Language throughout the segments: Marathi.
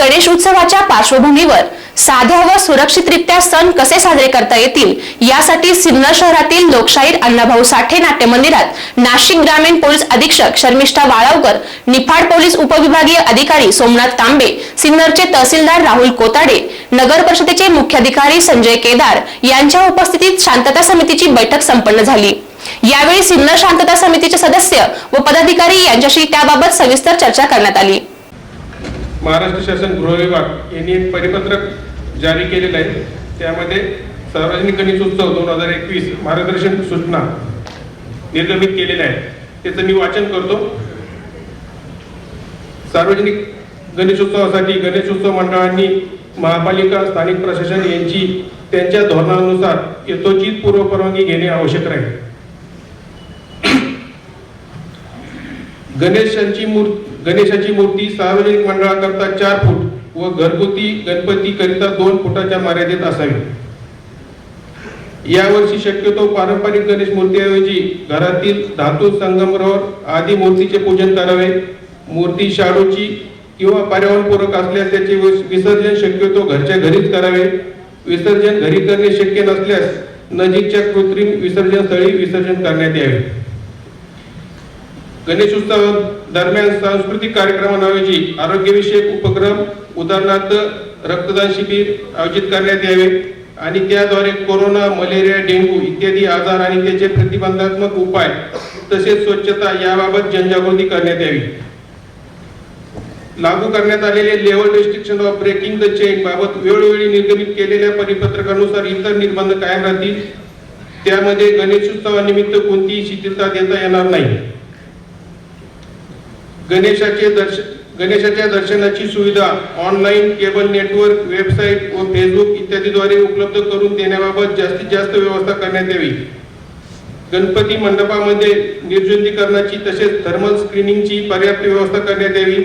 गणेश उत्सवाच्या पार्श्वभूमीवर साध्या व सुरक्षितरित्या सण कसे साजरे करता येतील यासाठी सिन्नर शहरातील लोकशाहीर अण्णाभाऊ साठे नाट्य मंदिरात नाशिक ग्रामीण पोलीस अधीक्षक शर्मिष्ठा वाळावकर निफाड पोलीस उपविभागीय अधिकारी सोमनाथ तांबे सिन्नरचे तहसीलदार राहुल कोताडे नगर परिषदेचे मुख्याधिकारी संजय केदार यांच्या उपस्थितीत शांतता समितीची बैठक संपन्न झाली. यावेळी सिन्नर शांतता समितीचे सदस्य व पदाधिकारी यांच्याशी त्याबाबत सविस्तर चर्चा करण्यात आली. महाराष्ट्र शासन गृह विभाग यांनी एक परिपत्रक जारी केलेलं आहे. त्यामध्ये सार्वजनिक गणेश उत्सव दोन हजार एकवीस मार्गदर्शन सूचना निर्गमित केलेल्या आहेत. त्याचं मी वाचन करतो. सार्वजनिक गणेशोत्सवासाठी गणेशोत्सव मंडळांनी महापालिका स्थानिक प्रशासन यांची त्यांच्या धोरणानुसार यथोचित पूर्व परवानगी घेणे आवश्यक राहील. गणेशांची मूर्ती गणेशाची मूर्ती सार्वजनिक मंडळाकरता चार फूट व घरगुती गणपती करिता दोन फुटाच्या मर्यादेत असावी. यावर्षी शक्यतो पारंपरिक गणेश मूर्तीऐवजी घरातील धातू संगमरवर आदी मूर्तीचे पूजन करावे. मूर्ती शाडूची किंवा पर्यावरणपूरक असल्यास त्याचे विसर्जन शक्यतो घरच्या घरीच करावे. विसर्जन घरी करणे शक्य नसल्यास नजीकच्या कृत्रिम विसर्जन स्थळी विसर्जन करण्यात यावे. गणेश उत्सव दरम्यान सांस्कृतिक कार्यक्रमांऐवजी आरोग्यविषयक उपक्रम उदाहरणार्थ रक्तदान शिबिर आयोजित करण्यात यावे आणि त्याद्वारे कोरोना मलेरिया डेंग्यू इत्यादी आजार आणि त्याचे प्रतिबंधात्मक उपाय तसेच स्वच्छता याबाबत जनजागृती करण्यात यावी. लागू करण्यात आलेले level restriction of breaking the chain बाबत वेळोवेळी निर्गमित केलेल्या परिपत्रकानुसार इतर निर्बंध कायम राहतील. त्यामध्ये गणेशोत्सवानिमित्त कोणतीही शिथिलता देता येणार नाही. गणेशाचे दर्शन गणेशाच्या दर्शनाची सुविधा ऑनलाईन केबल नेटवर्क वेबसाईट व फेसबुक इत्यादीद्वारे उपलब्ध करून देण्याबाबत जास्तीत जास्त व्यवस्था करण्यात यावी. गणपती मंडपामध्ये निर्जंतीकरणाची तसेच थर्मल स्क्रीनिंगची पर्याप्त व्यवस्था करण्यात यावी.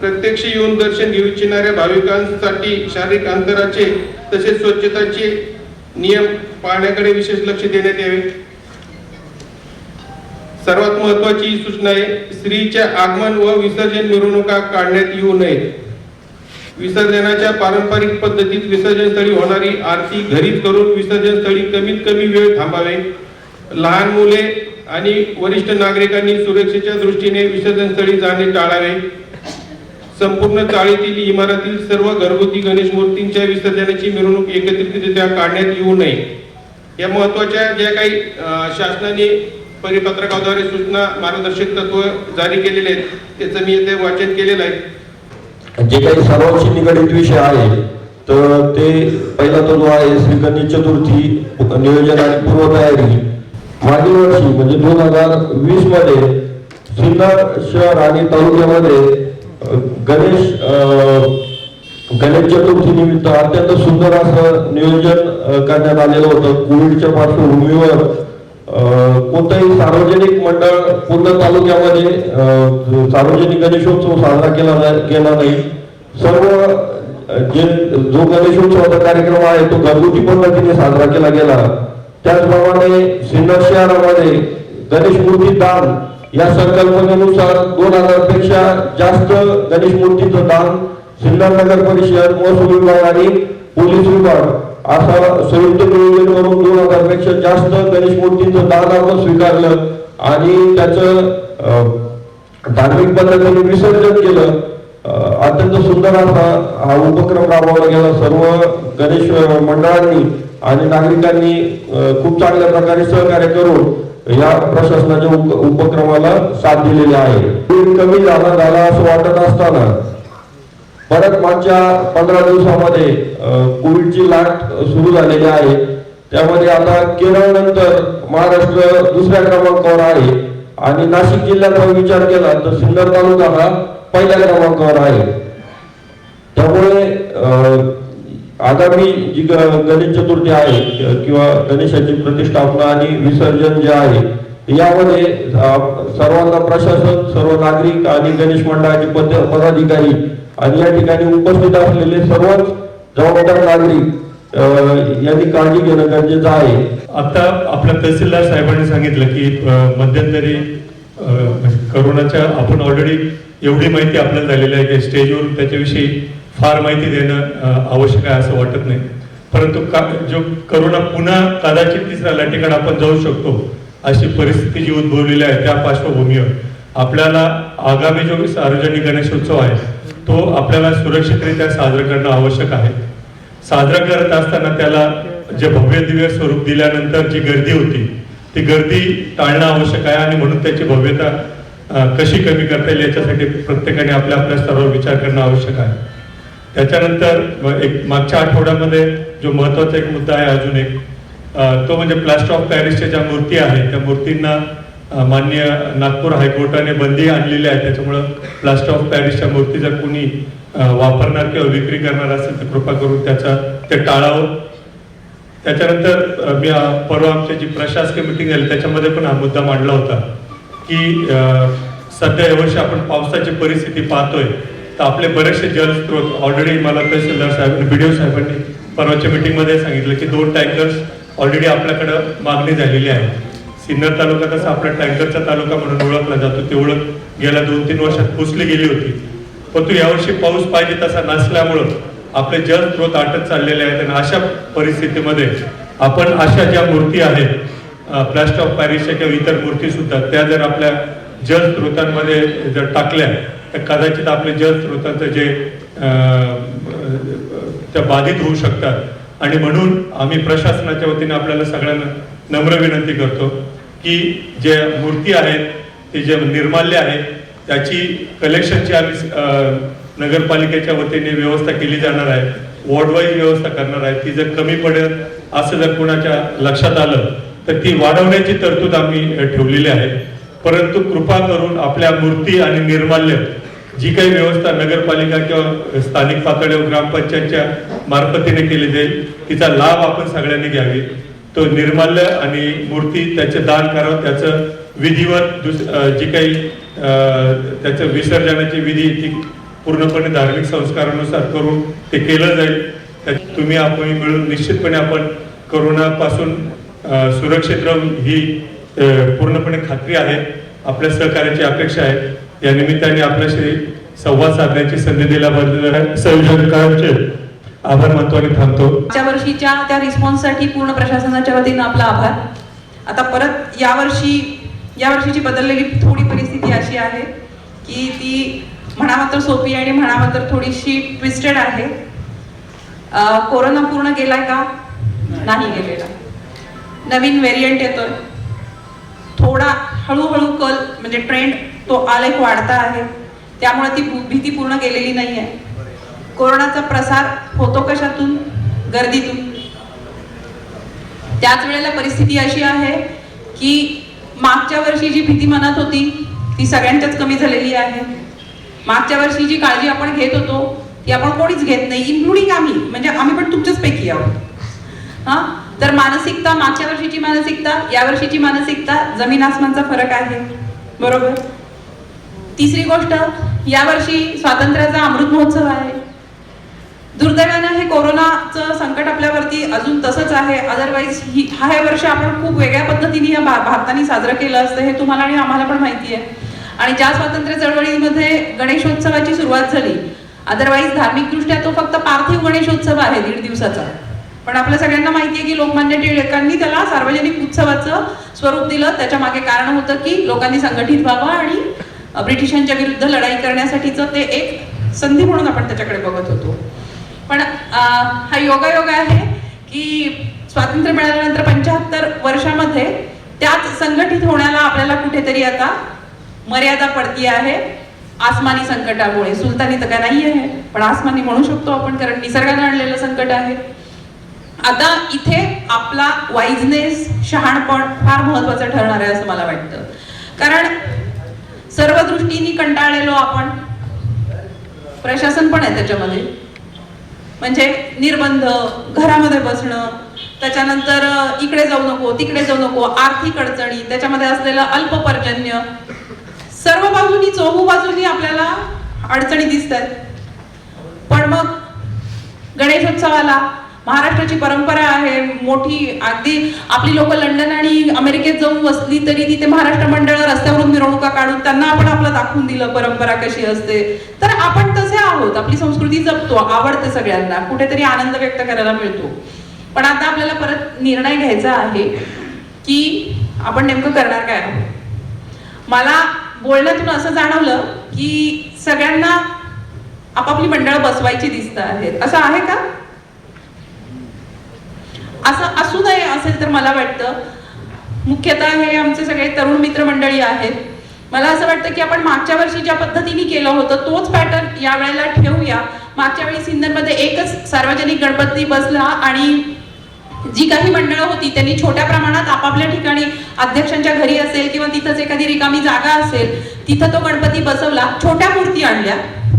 प्रत्यक्ष येऊन दर्शन घेऊ इच्छिणाऱ्या भाविकांसाठी शारीरिक अंतराचे तसेच स्वच्छताचे नियम पाळण्याकडे विशेष लक्ष देण्यात यावे. सर्वात महत्वाची सूचना आहे स्त्रीच्या आगमन व विसर्जन मिरवणुका काढण्यात येऊ नयेत. विसर्जनाच्या पारंपरिक पद्धतीत विसर्जन स्थळी होणारी आरती घरीच करून विसर्जन स्थळी कमीत कमी वेळ थांबावे. लहान मुले आणि वरिष्ठ नागरिकांनी सुरक्षेच्या दृष्टीने विसर्जन स्थळी जाणे टाळावे. संपूर्ण चाळीतील इमारतील सर्व घरगुती गणेश मूर्तींच्या विसर्जनाची मिरवणूक एकत्रितरित्या काढण्यात येऊ नये. या महत्त्वाच्या ज्या काही शासनाने परिपत्रकाद्वारे सूचना मार्गदर्शक तत्व जारी केलेले आहेत. त्याचं मी येथे वाचन केलेलं आहे. जे काही सर्वांशी निगडित विषय आहे तर ते पहिला तो जो आहे श्री गणेश चतुर्थी नियोजन आणि पूर्वतयारी. मागील वर्षी म्हणजे दोन हजार वीसमध्ये सिन्नर शहर आणि तालुक्यामध्ये गणेश गणेश चतुर्थी निमित्त अत्यंत सुंदर असं नियोजन करण्यात आलेलं होतं. कोविडच्या पार्श्वभूमीवर कोणतंही सार्वजनिक मंडळ पूर्ण तालुक्यामध्ये सार्वजनिक गणेशोत्सव साजरा केला केला गेला नाही सर्व जे जो गणेशोत्सवाचा कार्यक्रम आहे तो घरगुती पद्धतीने साजरा केला गेला. त्याचप्रमाणे सिन्नर शहरामध्ये गणेश मूर्ती दान या संकल्पनेनुसार दोन हजारपेक्षा जास्त गणेश मूर्तीचं दान सिन्नर नगर परिषद महसूल विभाग आणि पोलीस विभाग असं संयुक्त नियोजन करून दोन हजारपेक्षा जास्त गणेश मूर्तीचं दान आपण स्वीकारलं आणि त्याचं अं, धार्मिक पद्धतीने विसर्जन केलं. अत्यंत सुंदर असा हा उपक्रम राबवला गेला सर्व गणेश मंडळांनी आणि नागरिकांनी खूप चांगल्या प्रकारे सहकार्य करून या प्रशासनाच्या उपक्रमाला साथ दिलेली आहे. कमी झाला झाला असं वाटत असताना परत मागच्या पंधरा दिवसामध्ये कोविडची लाट सुरू झालेली आहे. त्यामध्ये आता केरळ नंतर महाराष्ट्र दुसऱ्या क्रमांकावर आहे. आणि नाशिक जिल्ह्याचा विचार केला तर सिन्नर तालुका हा पहिल्या क्रमांकावर आहे. त्यामुळे आगामी जी गणेश चतुर्थी आहे किंवा गणेशाची प्रतिष्ठापना आणि विसर्जन जे आहे यामध्ये सर्वांना प्रशासन सर्व नागरिक आणि गणेश मंडळाचे पद पदाधिकारी आणि या ठिकाणी उपस्थित असलेले सर्वच जबाबदार नागरिक यांनी काळजी घेणं गरजेचं आहे. आता आपल्या तहसीलदार साहेबांनी सांगितलं की मध्यंतरी म्हणजे करोनाच्या आपण ऑलरेडी एवढी माहिती आपल्याला झालेली आहे की स्टेजवर त्याच्याविषयी फार माहिती देणं आवश्यक आहे असं वाटत नाही. परंतु का जो करोना पुन्हा कदाचित तिसऱ्या लाटेकडे आपण जाऊ शकतो अशी परिस्थिती जी उद्भवलेली आहे त्या पार्श्वभूमीवर. आपल्याला आगामी जो सार्वजनिक गणेशोत्सव आहे तो आपल्याला सुरक्षितरित्या साजरा करणं आवश्यक आहे. साजरा करत असताना त्याला जे भव्य दिव्य स्वरूप दिल्यानंतर जी गर्दी होती ती गर्दी टाळणं आवश्यक आहे आणि म्हणून त्याची भव्यता कशी कमी करता येईल याच्यासाठी प्रत्येकाने आपल्या आपल्या स्तरावर विचार करणं आवश्यक आहे. त्याच्यानंतर एक मागच्या आठवड्यामध्ये जो महत्त्वाचा एक मुद्दा आहे अजून एक तो म्हणजे प्लास्टर ऑफ पॅरिसच्या ज्या मूर्ती आहेत त्या मूर्तींना मान्य नागपूर हायकोर्टाने बंदी आणलेली आहे. त्याच्यामुळं प्लास्टर ऑफ पॅरिसच्या मूर्ती जर कोणी वापरणार किंवा विक्री करणार असेल तर कृपा करून त्याचा ते टाळावं. त्याच्यानंतर मी परवा आमची जी प्रशासकीय मिटिंग झाली त्याच्यामध्ये पण हा मुद्दा मांडला होता की अ, सध्या यावर्षी आपण पावसाची परिस्थिती पाहतोय. तर आपले बरेचसे जलस्रोत ऑलरेडी मला तहसीलदार साहेब बीडीओ साहेबांनी परवाच्या मिटिंगमध्ये सांगितलं की दोन टँकर्स ऑलरेडी आपल्याकडं मागणी झालेली आहे. सिन्नर तालुका कसा आपला टँकरचा तालुका म्हणून ओळखला जातो ती ओळख गेल्या दोन तीन वर्षात पुसली गेली होती. परंतु यावर्षी पाऊस पाहिजे तसा नसल्यामुळं आपले जलस्रोत आटत चाललेले आहेत आणि अशा परिस्थितीमध्ये आपण अशा ज्या मूर्ती आहेत प्लास्टर ऑफ पॅरिसच्या किंवा इतर मूर्ती सुद्धा त्या जर आपल्या जलस्रोतांमध्ये जर टाकल्या तर कदाचित आपले जलस्रोतांचं जे त्या बाधित होऊ शकतात. आणि म्हणून आम्ही प्रशासनाच्या वतीने आपल्याला सगळ्यांना नम्र विनंती करतो की जे मूर्ती आहेत ते जे निर्माल्य आहे त्याची कलेक्शनची आम्ही नगरपालिकेच्या वतीने व्यवस्था केली जाणार आहे वॉर्डवाईज व्यवस्था करणार आहे. ती जर कमी पडेल असं जर कोणाच्या लक्षात आलं तर ती वाढवण्याची तरतूद आम्ही ठेवलेली आहे. परंतु कृपा करून आपल्या मूर्ती आणि निर्माल्य जी काही व्यवस्था नगरपालिका किंवा स्थानिक पातळीवर ग्रामपंचायतच्या मार्फतीने केली जाईल तिचा लाभ आपण सगळ्यांनी घ्यावी. तो निर्माल्य आणि मूर्ती त्याचे दान करावं त्याचं विधिवत दुस जी काही त्याचं विसर्जनाची विधी ती पूर्णपणे धार्मिक संस्कारानुसार करून ते केलं जाईल. तुम्ही आपण मिळून निश्चितपणे आपण करोनापासून सुरक्षित राहून ही पूर्णपणे खात्री आहे आपल्या सहकार्याची अपेक्षा आहे. या निमित्ताने आपल्याशी संवाद साधण्याची संधी दिल्याबद्दल संयोजकांचे आभार मानतो आणि थांबतो. मागच्या वर्षीच्या त्या रिस्पॉन्ससाठी पूर्ण प्रशासनाच्या वतीनं आपला आभार. आता परत यावर्षी यावर्षीची बदललेली थोडी परिस्थिती अशी आहे की ती म्हणावं तर सोपी आणि म्हणावं तर थोडीशी ट्विस्टेड आहे. कोरोना पूर्ण गेलाय का? नाही गेलेला. नवीन व्हेरियंट येतोय. थोडा हळूहळू कल म्हणजे ट्रेंड तो आलेख वाढता आहे. त्यामुळे ती भीती पूर्ण गेलेली नाही आहे कोरोनाचा प्रसार होतो कशातून? गर्दीतून. त्याच वेळेला परिस्थिती अशी आहे की मागच्या वर्षी जी भीती मनात होती ती सगळ्यांच्याच कमी झालेली आहे. मागच्या वर्षी जी काळजी आपण घेत होतो ती आपण कोणीच घेत नाही इन्क्लुडिंग आम्ही. म्हणजे आम्ही पण तुमच्याच पैकी आहोत. हा? तर मानसिकता मागच्या वर्षीची मानसिकता या वर्षीची मानसिकता जमीन आसमानचा फरक आहे. बरोबर? तिसरी गोष्ट यावर्षी स्वातंत्र्याचा अमृत महोत्सव आहे. दुर्दैवानं हे कोरोनाचं संकट आपल्यावरती अजून तसंच आहे. अदरवाईज ही हा हे वर्ष आपण खूप वेगळ्या पद्धतीने या भा- भारताने साजरं केलं असतं. हे तुम्हाला आणि आम्हाला पण माहिती आहे. आणि ज्या स्वातंत्र्य चळवळीमध्ये गणेशोत्सवाची सुरुवात झाली अदरवाईज धार्मिकदृष्ट्या तो फक्त पार्थिव गणेशोत्सव आहे दीड दिवसाचा. पण आपल्या सगळ्यांना माहिती आहे की लोकमान्य टिळकांनी त्याला सार्वजनिक उत्सवाचं स्वरूप दिलं. त्याच्यामागे कारण होतं की लोकांनी संघटित व्हावं आणि ब्रिटिशांच्या विरुद्ध लढाई करण्यासाठीचं ते एक संधी म्हणून आपण त्याच्याकडे बघत होतो. पण हा योगायोग आहे की स्वातंत्र्य मिळाल्यानंतर पंच्याहत्तर वर्षामध्ये त्याच संघटित होण्याला आपल्याला कुठेतरी आता मर्यादा पडती आहे. आसमानी संकटामुळे. सुलतानी तर काय नाही आहे पण आसमानी म्हणू शकतो आपण कारण निसर्गाने आणलेलं संकट आहे. आता इथे आपला वाईजनेस शहाणपण फार महत्वाचं ठरणार आहे असं मला वाटतं. कारण सर्व दृष्टीने कंटाळलेलो आपण. प्रशासन पण आहे त्याच्यामध्ये. म्हणजे निर्बंध घरामध्ये बसणं त्याच्यानंतर इकडे जाऊ नको तिकडे जाऊ नको आर्थिक अडचणी त्याच्यामध्ये असलेलं अल्प पर्जन्य सर्व बाजूनी चोहू बाजूनी आपल्याला अडचणी दिसत आहेत पण मग गणेशोत्सवाला महाराष्ट्राची परंपरा आहे मोठी अगदी आपली लोक लंडन आणि अमेरिकेत जाऊन बसली तरी तिथे महाराष्ट्र मंडळ रस्त्यावरून मिरवणुका काढून त्यांना आपण आपलं दाखवून दिलं परंपरा कशी असते. तर आपण तसे आहोत आपली संस्कृती जपतो आवडते सगळ्यांना. कुठेतरी आनंद व्यक्त करायला मिळतो. पण आता आपल्याला परत निर्णय घ्यायचा आहे की आपण नेमकं करणार काय मला बोलण्यातून असं जाणवलं की सगळ्यांना आपापली मंडळ बसवायची दिसत आहेत. असं आहे का? असं असू नये असेल तर मला वाटतं. मुख्यतः हे आमचे सगळे तरुण मित्र मंडळी आहेत. मला असं वाटतं की आपण मागच्या वर्षी ज्या पद्धतीने केलं होतं तोच पॅटर्न यावेळेला ठेवूया. मागच्या वेळी सिन्नरमध्ये एकच सार्वजनिक गणपती बसला आणि जी काही मंडळं होती त्यांनी छोट्या प्रमाणात आपापल्या ठिकाणी अध्यक्षांच्या घरी असेल किंवा तिथंच एखादी रिकामी जागा असेल तिथं तो गणपती बसवला छोट्या मूर्ती आणल्या.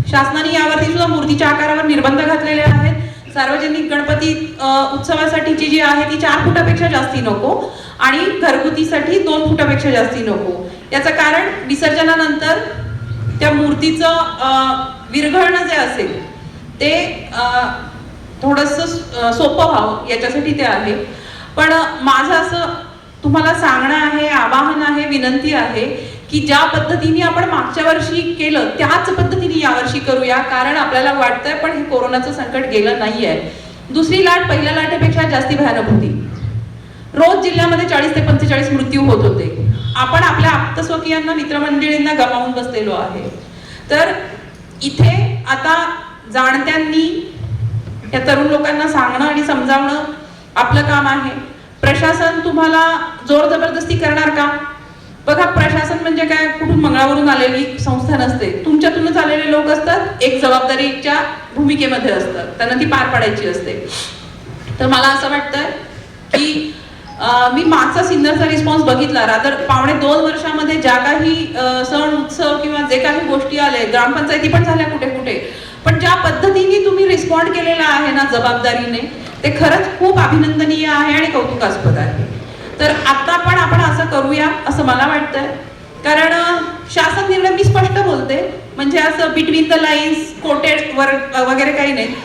शासनाने यावरती सुद्धा मूर्तीच्या आकारावर निर्बंध घातलेले आहेत. सार्वजनिक गणपती उत्सवासाठीची जी आहे ती चार फुटापेक्षा जास्ती नको आणि घरगुतीसाठी दोन फुटापेक्षा जास्ती नको. याचं कारण विसर्जनानंतर त्या मूर्तीचं विरघळणं जे असेल ते थोडंसं सोपं व्हावं याच्यासाठी ते आहे. पण माझं असं तुम्हाला सांगणं आहे आवाहन आहे विनंती आहे की ज्या पद्धतीने आपण मागच्या वर्षी केलं त्याच पद्धतीने यावर्षी करूया. कारण आपल्याला वाटतंय पण हे कोरोनाचं संकट गेलं नाहीये. दुसरी लाट पहिल्या लाटेपेक्षा जास्ती भयानक होती. रोज जिल्ह्यामध्ये चाळीस ते पंचेचाळीस मृत्यू होत होते. आपण आपल्या आप्तस्वकीयांना मित्रमंडळींना गमावून बसलेलो आहे. तर इथे आता जाणत्यांनी या तरुण लोकांना सांगणं आणि समजावणं आपलं काम आहे. प्रशासन तुम्हाला जोर जबरदस्ती करणार का? बघा प्रशासन म्हणजे काय? कुठून मंगळावरून आलेली संस्था नसते. तुमच्यातूनच आलेले लोक असतात एक जबाबदारीच्या भूमिकेमध्ये असतात. त्यांना ती पार पाडायची असते. तर मला असं वाटतंय की मी मागचा सिन्नरचा रिस्पॉन्स बघितला. रादर पावणे दोन वर्षामध्ये ज्या काही सण उत्सव किंवा जे काही गोष्टी आले ग्रामपंचायती पण झाल्या कुठे कुठे. पण ज्या पद्धतीने तुम्ही रिस्पॉन्ड केलेला आहे ना जबाबदारीने ते खरंच खूप अभिनंदनीय आहे आणि कौतुकास्पद आहे. तर आता पण आपण असं करूया असं मला वाटतंय. कारण शासन निर्णय मी स्पष्ट बोलते. म्हणजे असं बिटवीन द लाईन्स कोटेड वर वगैरे काही नाही.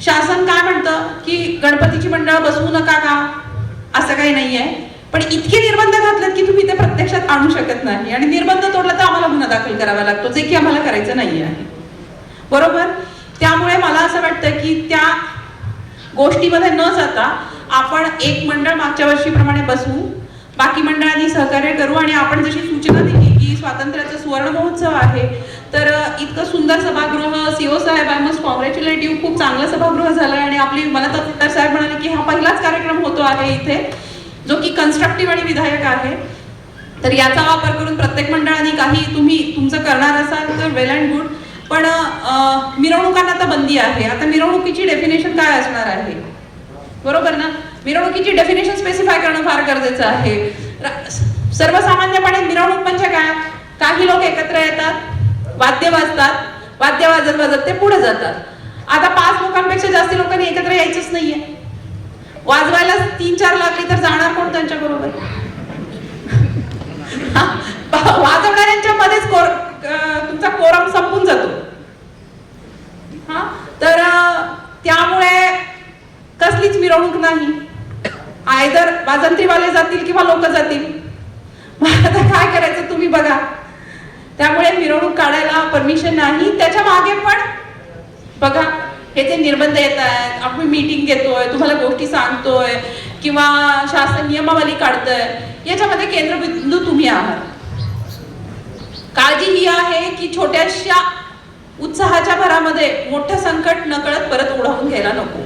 शासन काय म्हणतं की गणपतीची मंडळ बसवू नका का? असं काही नाहीये. पण इतके निर्बंध घातलेत की तुम्ही ते प्रत्यक्षात आणू शकत नाही. आणि निर्बंध तोडला तर आम्हाला गुन्हा दाखल करावा लागतो. जे की आम्हाला करायचं नाही आहे बरोबर? त्यामुळे मला असं वाटतं की त्या गोष्टीमध्ये न जाता आपण एक मंडळ मागच्या वर्षीप्रमाणे बसवू बाकी मंडळांनी सहकार्य करू आणि आपण जशी सूचना दिली की स्वातंत्र्याचा सुवर्ण महोत्सव आहे तर इतकं सुंदर सभागृह सीओ साहेब आय मस्ट कॉंग्रॅच्युलेट यू खूप चांगलं सभागृह झालं आणि आपली मला तर साहेब म्हणाले की हा पहिलाच कार्यक्रम होतो आहे इथे जो की कन्स्ट्रक्टिव्ह आणि विधायक आहे. तर याचा वापर करून प्रत्येक मंडळाने काही तुम्ही तुमचं करणार असाल तर वेल अँड गुड पण मिरवणुकांना आता बंदी आहे. आता मिरवणुकीची डेफिनेशन काय असणार आहे? बरोबर ना? मिरवणुकीची डेफिनेशन स्पेसिफाय करणं फार गरजेचं आहे. सर्वसामान्यपणे मिरवणूक म्हणजे काय? काही लोक एकत्र येतात वाद्य वाजतात वाद्य वाजत वाजत ते पुढे जातात. आता पाच लोकांपेक्षा जास्त लोकांनी एकत्र यायचंच नाहीये. वाजवायला तीन चार लागली तर जाणार कोण त्यांच्या बरोबर? वाजवणाऱ्यांच्या मध्येच कोर तुमचा कोरम संपून जातो. हा? तर त्यामुळे कसलीच मिरवणूक नाही. आयदर वाजंत्रीवाले जातील किंवा लोक जातील. आता काय करायचं तुम्ही बघा. त्यामुळे मिरवणूक काढायला परमिशन नाही. त्याच्यामागे पण बघा हे जे निर्बंध येत आहेत आपण मीटिंग घेतोय तुम्हाला गोष्टी सांगतोय किंवा शासन नियमावली काढतोय याच्यामध्ये केंद्रबिंदू तुम्ही आहात. काळजी ही आहे की छोट्याशा उत्साहाच्या भरामध्ये मोठं संकट नकळत परत ओढावून घ्यायला नको.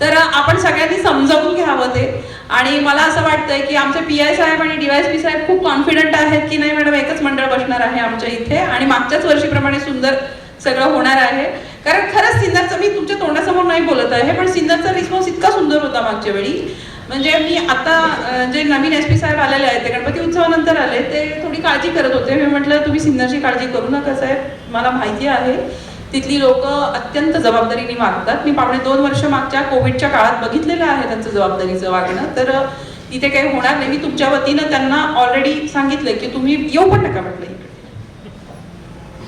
तर आपण सगळ्यांनी समजावून घ्यावं ते. आणि मला असं वाटतंय की आमचे पी आय साहेब आणि डीवायसपी साहेब खूप कॉन्फिडंट आहेत की नाही मॅडम एकच मंडळ बसणार आहे आमच्या इथे. आणि मागच्याच वर्षीप्रमाणे सुंदर सगळं होणार आहे. कारण खरंच सिन्नरचं मी तुमच्या तोंडासमोर नाही बोलत आहे पण सिन्नरचा रिस्पॉन्स इतका सुंदर होता मागच्या वेळी. म्हणजे मी आता जे नवीन एस पी साहेब आलेले आहेत ते गणपती उत्सवानंतर आले ते थोडी काळजी करत होते. मी म्हटलं तुम्ही सिन्नरची काळजी करू नका साहेब मला माहिती आहे. तिथली लोक अत्यंत जबाबदारीने वागतात. मी पावणे दोन वर्ष मागच्या कोविडच्या काळात बघितलेलं आहे त्यांचं जबाबदारीचं वागणं. तर तिथे काही होणार नाही. मी तुमच्या वतीनं त्यांना ऑलरेडी सांगितलंय की तुम्ही येऊ पण नका म्हटलं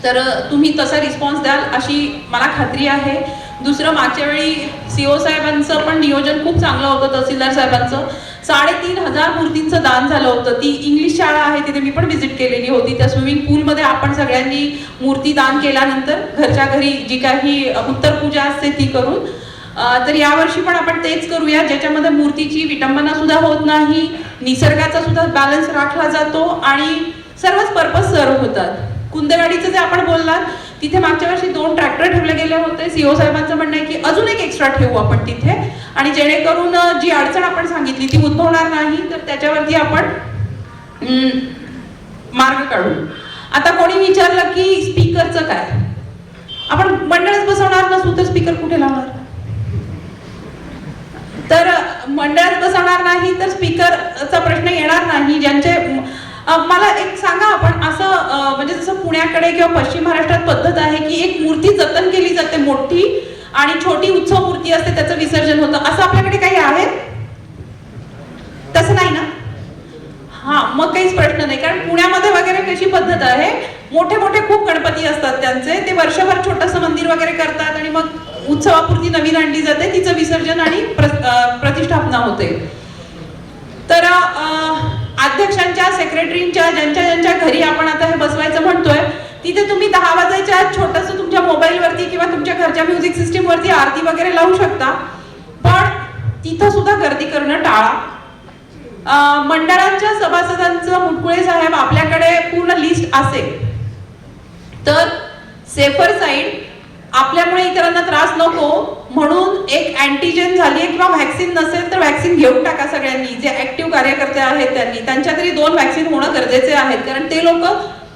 तर तुम्ही तसा रिस्पॉन्स द्याल अशी मला खात्री आहे. दुसरं मागच्या वेळी सीओ साहेबांचं पण नियोजन खूप चांगलं होतं तहसीलदार साहेबांचं. साडेतीन हजार मूर्तींचं दान झालं होतं. ती इंग्लिश शाळा आहे तिथे मी पण व्हिजिट केलेली होती. त्या स्विमिंग पूलमध्ये आपण सगळ्यांनी मूर्ती दान केल्यानंतर घरच्या घरी जी काही उत्तर पूजा असते ती करून तर यावर्षी पण आपण तेच करूया. ज्याच्यामध्ये मूर्तीची विटंबना सुद्धा होत नाही निसर्गाचा सुद्धा बॅलन्स राखला जातो आणि सर्वच पर्पज सर्व होतात. कुंदगाडीचं जे आपण बोललात तिथे मागच्या वर्षी दोन ट्रॅक्टर ठेवले गेले होते. सीओ साहेबांचं म्हणणं आहे की अजून एक एक्स्ट्रा ठेवू आपण तिथे. आणि जेणेकरून जी अडचण आपण सांगितली ती उद्भवणार नाही तर त्याच्यावरती आपण मार्ग काढू. आता कोणी विचारलं की स्पीकरचं काय? आपण मंडळच बसवणार नसू तर स्पीकर कुठे लावणार? तर मंडळात बसवणार नाही तर स्पीकरचा प्रश्न येणार नाही ज्यांचे मला एक सांगा आपण असं म्हणजे जसं पुण्याकडे किंवा पश्चिम महाराष्ट्रात पद्धत आहे की एक मूर्ती जतन केली जाते मोठी आणि छोटी उत्सव मूर्ती असते त्याचं विसर्जन होतं. असं आपल्याकडे काही आहे? तसं नाही ना? हा मग काहीच प्रश्न नाही. कारण पुण्यामध्ये वगैरे कशी पद्धत आहे मोठे मोठे खूप गणपती असतात त्यांचे. ते वर्षभर छोटंसं मंदिर वगैरे करतात आणि मग उत्सवापुरती नवीन आणली जाते. तिचं विसर्जन आणि प्र- प्रतिष्ठापना होते. तर अध्यक्षांच्या सेक्रेटरींच्या ज्यांच्या ज्यांच्या घरी आपण आता हे बसवायचं म्हणतोय तिथे तुम्ही दहा वाजायच्या आत छोटस तुमच्या मोबाईलवरती किंवा तुमच्या घरच्या म्युझिक सिस्टीम वरती आरती वगैरे लावू शकता. पण तिथं सुद्धा गर्दी करणं टाळा. मंडळांच्या सभासदांचं मुटकुळे साहेब आपल्याकडे पूर्ण लिस्ट असेल. तर सेफर साईड आपल्यामुळे इतरांना त्रास नको. म्हणून एक अँटीजेन झाली आहे किंवा व्हॅक्सिन नसेल तर व्हॅक्सिन घेऊन टाका सगळ्यांनी. जे ऍक्टिव्ह कार्यकर्ते आहेत त्यांनी. त्यांच्या तरी दोन व्हॅक्सिन होणं गरजेचे आहेत. कारण ते लोक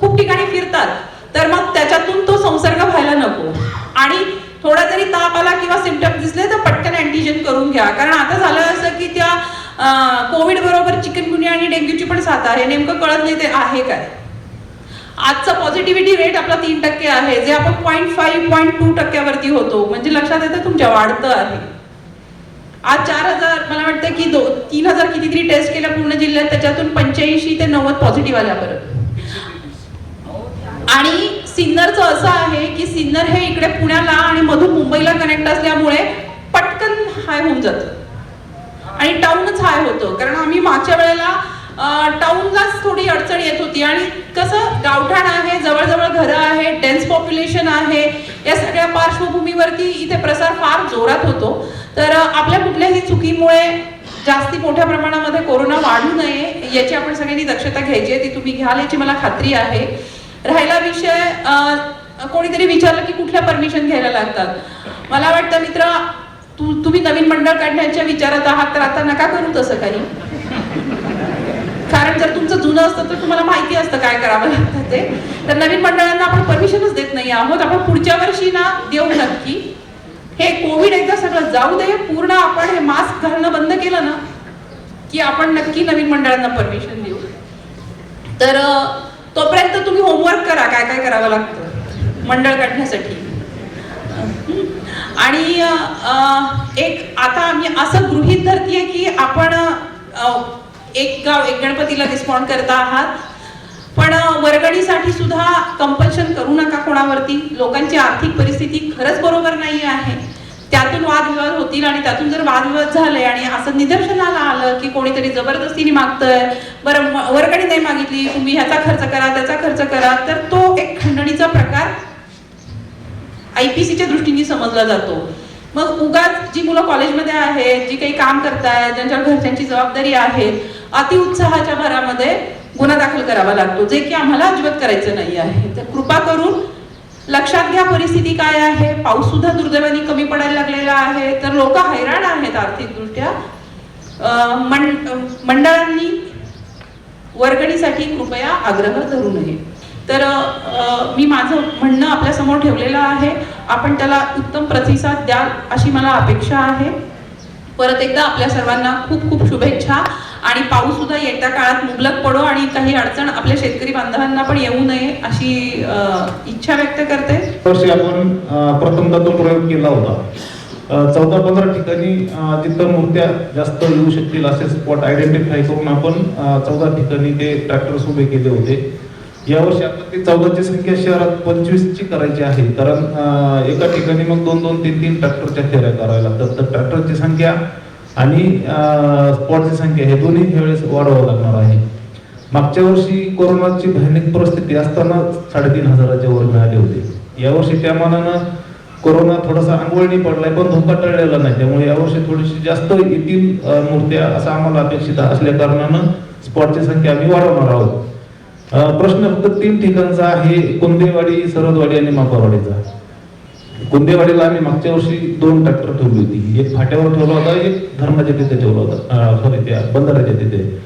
खूप ठिकाणी फिरतात. तर मग त्याच्यातून तो संसर्ग व्हायला नको. आणि थोडा जरी ताप आला किंवा सिमटम दिसले तर पटकन अँटीजेन करून घ्या. कारण आता झालं असं की त्या कोविड बरोबर चिकनगुनिया आणि डेंग्यूची पण साथ आहे. नेमकं कळत नाही ते आहे काय. आजचा पॉझिटिव्हिटी रेट आपला तीन टक्के आहे. जे आपण पॉईंट फाईव्ह पॉईंट टू टक्क्यावरती होतो. म्हणजे लक्षात येतं तुमच्या वाढतं आहे. आज चार हजार मला वाटतं की दो तीन हजार कितीतरी टेस्ट केल्या पूर्ण जिल्ह्यात. त्याच्यातून पंच्याऐंशी ते नव्वद पॉझिटिव्ह आल्या परत. आणि सिन्नरचं असं आहे की सिन्नर हे इकडे पुण्याला आणि मधून मुंबईला कनेक्ट असल्यामुळे पटकन हाय होऊन जातं. आणि टाऊनच हाय होतं. कारण आम्ही मागच्या वेळेला टाऊनलाच थोडी अडचण येत होती. आणि कसं गावठाण आहे जवळजवळ घरं आहे डेन्स पॉप्युलेशन आहे. या सगळ्या पार्श्वभूमीवरती इथे प्रसार फार जोरात होतो. तर आपल्या कुठल्याही चुकीमुळे जास्ती मोठ्या प्रमाणामध्ये कोरोना वाढू नये याची आपण सगळ्यांनी दक्षता घ्यायची आहे ती तुम्ही घ्याल याची मला खात्री आहे. राहिला विषय कोणीतरी विचारलं की कुठल्या परमिशन घ्यायला लागतात? मला वाटतं मित्र तू तुम्ही नवीन मंडळ काढण्याच्या विचारात आहात तर आता नका करू तसं काही. कारण जर तुमचं जुनं असतं तर तुम्हाला माहिती असतं काय करावं लागतं ते. तर नवीन मंडळांना आपण परमिशनच देत नाही आहोत. आपण पुढच्या वर्षी ना देऊ नक्की. हे कोविड एकदा सगळं जाऊ दे. पूर्ण आपण हे मास्क घालणं बंद केलं ना की आपण नक्की नवीन मंडळांना परमिशन देऊ. तर तोपर्यंत तुम्ही होमवर्क करा काय काय करावं लागतं. मंडळ काढण्यासाठी आणि एक आता आम्ही असं गृहीत धरतीये की आपण एक गाव एक गणपतीला रिस्पॉन्ड करता आहात. पण वर्गणीसाठी सुद्धा कंपल्शन करू नका कोणावरती. लोकांची आर्थिक परिस्थिती खरंच बरोबर नाही आहे. त्यातून वादविवाद होतील आणि त्यातून जर वादविवाद झाले आणि असं निदर्शनाला आलं की कोणीतरी जबरदस्तीने मागतंय बरं वर्गणी नाही मागितली तुम्ही ह्याचा खर्च करा त्याचा खर्च करा तर तो एक खंडणीचा प्रकार आयपीसीच्या दृष्टीने समजला जातो. मग उगाच जी मुलं कॉलेजमध्ये आहेत जी काही काम करतायत ज्यांच्या घरच्यांची जबाबदारी आहे अतिउत्साहाच्या भरामध्ये गुन्हा दाखल करावा लागतो जे की आम्हाला अजिबात करायचं नाही आहे. तर कृपा करून लक्षात घ्या परिस्थिती काय आहे. पाऊस सुद्धा दुर्दैवाने कमी पडायला लागलेला आहे. तर लोक हैराण आहेत आर्थिकदृष्ट्या. मंड मंडळांनी वर्गणीसाठी कृपया आग्रह धरू नये. तर मी माझं म्हणणं आपल्यासमोर ठेवलेलं आहे. आपण त्याला उत्तम प्रतिसाद द्याल अशी मला अपेक्षा आहे. परत एकदा आपल्या सर्वांना खूप खूप शुभेच्छा. आणि पाऊस सुद्धा येत्या काळात मुबलक पडो आणि काही अडचण आपल्या शेतकरी बांधवांना पण येऊ नये अशी इच्छा व्यक्त करते. वर्षी आपण प्रथमदा तो प्रयोग केला होता. चौदा पंधरा ठिकाणी अ, जिथं मूर्त्या जास्त येऊ शकतील असे स्पॉट आयडेंटिफाय करून आपण चौदा ठिकाणी ते ट्रॅक्टर्स उभे केले होते. यावर्षी आपण ते चौदाची संख्या शहरात पंचवीसची करायची आहे. कारण एका ठिकाणी मग दोन दोन तीन तीन ट्रॅक्टरच्या फेऱ्या करायला लागतात. तर ट्रॅक्टरची संख्या आणि स्पॉटची संख्या हे दोन्ही वेळेस वाढवावं लागणार आहे. मागच्या वर्षी कोरोनाची भयानक परिस्थिती असताना साडेतीन हजाराच्या वर मिळाले होते. यावर्षी त्या मानानं कोरोना थोडासा अंगवळणी पडलाय पण धोका टळलेला नाही. त्यामुळे यावर्षी थोडीशी जास्त येतील मूर्त्या असं आम्हाला अपेक्षित असल्या कारणानं स्पॉटची संख्या आम्ही वाढवणार आहोत. प्रश्न फक्त तीन ठिकाणचा आहे कुंदेवाडी सरदवाडी आणि मापावाडीचा. कुंदेवाडीला आम्ही मागच्या वर्षी दोन ट्रॅक्टर ठेवली होती. एक फाट्यावर ठेवला होता एक धर्माच्या तिथे ठेवला होता. सॉरी त्या बंदराच्या तिथे.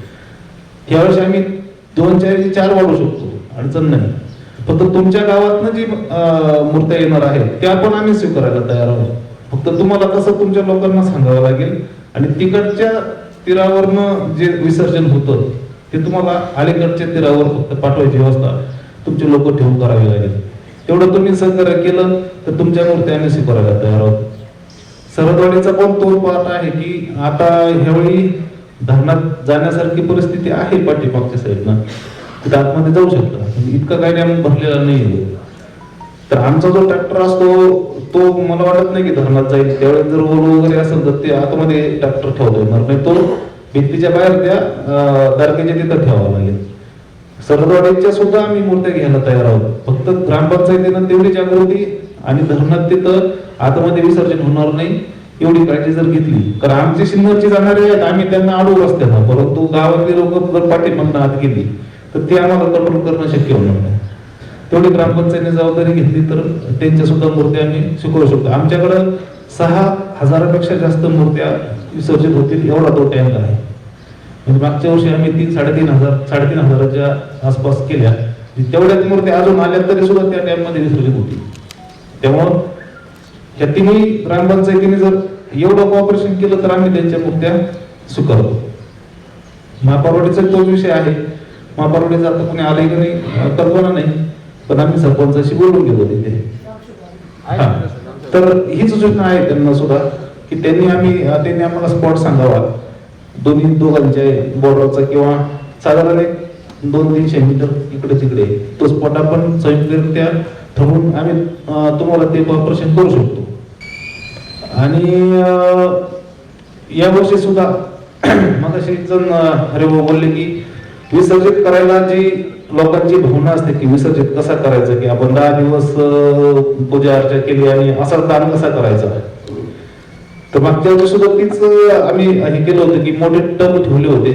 यावर्षी आम्ही दोन चार चार वाढू शकतो. अडचण नाही. फक्त तुमच्या गावातनं जी अं, मूर्त्या येणार आहेत त्या पण आम्ही स्वीकारायला तयार आहोत. फक्त तुम्हाला कसं तुमच्या लोकांना सांगावं लागेल. आणि तिकडच्या तीरावरनं जे विसर्जन होतं ते तुम्हाला अलीकडच्या तीरावर फक्त पाठवायची व्यवस्था तुमचे लोक ठेवून करावी लागेल. तेवढं तुम्ही सहकार्य केलं तर तुमच्या मूर्ती आम्ही स्वीकारायला तयार आहोत. सरदवाडीचा पण तो पाठ आहे की आता ह्यावेळी धरणात जाण्यासारखी परिस्थिती आहे पाठीमागच्या साईडनं तिथं आतमध्ये जाऊ शकता. इतका काही डॅम भरलेला नाही तर आमचा जो ट्रॅक्टर असतो तो मला वाटत नाही की धरणात जाईल. त्यावेळेस जर ओलो वगैरे असेल तर ते आतमध्ये ट्रॅक्टर ठेवता येणार नाही तो भिंतीच्या बाहेर त्या दारकेच्या तिथं ठेवावा लागेल. सरदवाडीच्या सुद्धा आम्ही मूर्त्या घ्यायला तयार आहोत. फक्त ग्रामपंचायतीनं तेवढी जागृती आणि धरणात तिथं आतमध्ये विसर्जन होणार नाही एवढी काळजी जर घेतली कारण आमची सिन्नरची जाणारे आहेत आम्ही त्यांना अडवू रस्त्याला परंतु गावातली लोक जर पाठीमागनं आत गेली तर ते आम्हाला कंट्रोल करणं शक्य होणार नाही. तेवढी ग्रामपंचायतीने जबाबदारी घेतली तर त्यांच्या सुद्धा मूर्त्या आम्ही स्वीकारू शकतो. आमच्याकडं सहा हजारापेक्षा जास्त मूर्त्या विसर्जित होतील एवढा तो टँक आहे. म्हणजे मागच्या वर्षी आम्ही तीन साडेतीन हजार साडेतीन हजाराच्या आसपास केल्या. तेवढ्याच मूर्त्या अजून आल्या तरी सुद्धा त्या डॅममध्ये विसर्जित होती. त्यामुळं ह्या तिन्ही ग्रामपंचायतीने जर एवढं कॉपरेशन केलं तर आम्ही त्यांच्या मूर्त्या स्वीकारतो. महापारवाडीचा तोच विषय आहे. महापारवाडीचा आता कोणी आले की नाही कल्पना नाही. पण आम्ही सरपंचाशी बोलून गेलो तिथे. हा. तर हीच सूचना आहे त्यांना सुद्धा की त्यांनी आम्ही त्यांनी आम्हाला स्पॉट सांगावा. दोन्ही दोघांच्या बॉर्डरचा किंवा साधारण एक दोन तीनशे मीटर इकडे तिकडे. तो स्पॉट आपण संयुक्तरित्या ठरवून आम्ही तुम्हाला ते कॉपरेशन करू शकतो. आणि या वर्षी सुद्धा मग असे जण हरिभाऊ बोलले की विसर्जित करायला जी लोकांची भावना असते की विसर्जित कसा करायचं की आपण दहा दिवस पूजा अर्चा केली आणि असा दान कसा करायचा? तर मागच्या वर्षी सुद्धा तीच आम्ही हे केलं होतं की मोठे टब ठेवले होते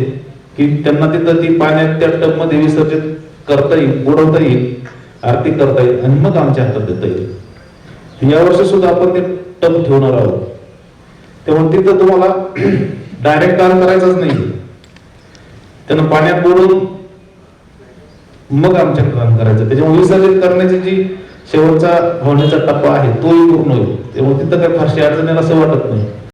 की त्यांना तिथं ती पाण्यात त्या टबमध्ये विसर्जित करता येईल बुडवता येईल आरती करता येईल आणि मग आमच्या हातात देता येईल. या वर्षी सुद्धा आपण ते टब ठेवणार आहोत. तेव्हा तिथं तुम्हाला डायरेक्ट काम करायचंच नाही. त्यांना पाण्यात बुडून मग आमच्या काम करायचं. त्याच्यामुळे विसर्जित करण्याची जी शेवटचा होण्याचा टप्पा आहे तोही पूर्ण होईल. त्यामुळे तिथं काही फारशी अडचण येईल असं वाटत नाही.